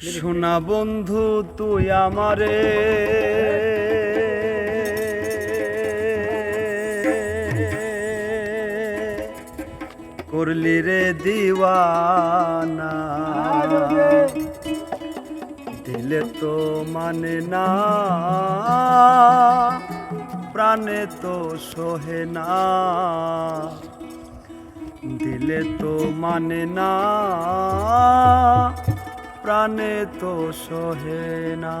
সোনা বন্ধু, তুই আমারে। করলি রে দিওয়ানা। দিলে তো মানে না। প্রাণে তো সহে না। দিলে তো মানে না। প্রাণে তো সহে না।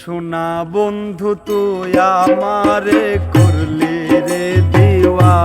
সোনা বন্ধু তুই আমারে করলি রে দিওয়া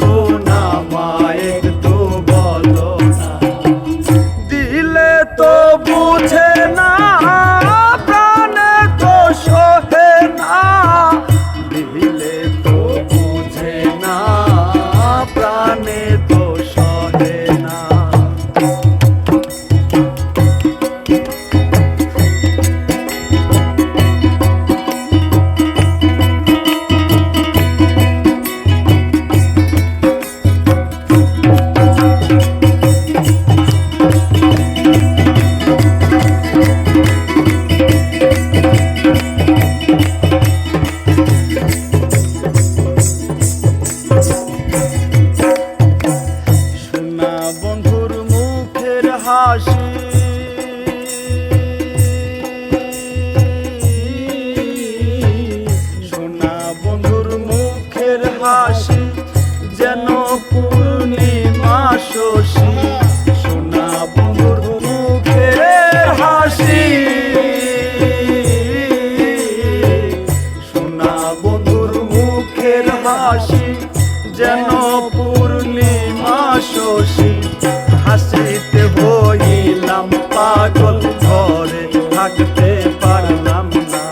গুণ আমায় একটু বলো না। দিলে তো বুঝে না প্রাণে তো সহে পূর্ণিমা শশী, হাসিতে হইলাম পাগল ঘরে, থাকতে পারলাম না।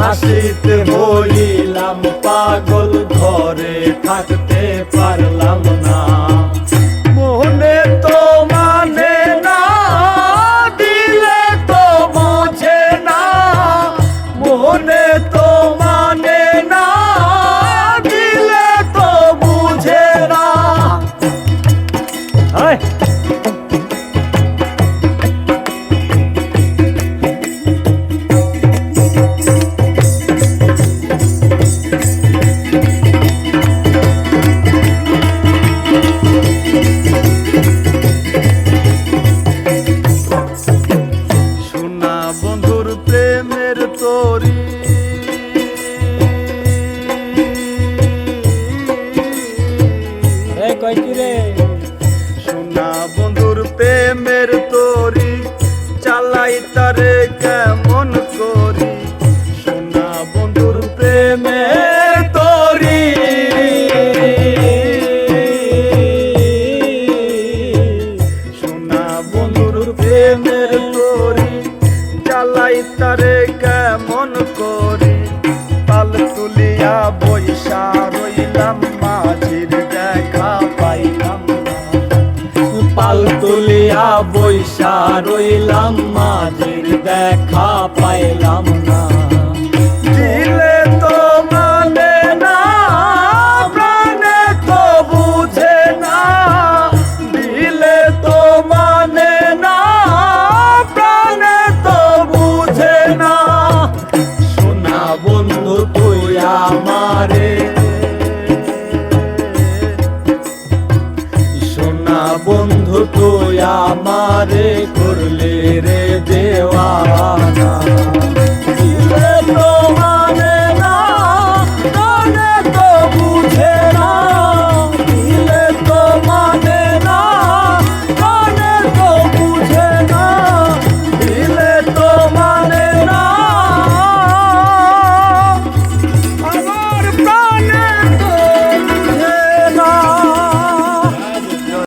হাসিতে হইলাম পাগল ঘরে, থাকতে পারলাম না। ওই বন্ধুর প্রেমের তরী। রইলাম, মাঝের দেখা পাইলাম না। দিলে তো মানে না তো বুঝে না। দিলে তো মানে না তো বুঝে না। সোনা বন্ধু, তুই আমারে। সোনা বন্ধু, তুই আমারে করলে রে দেওয়ানা।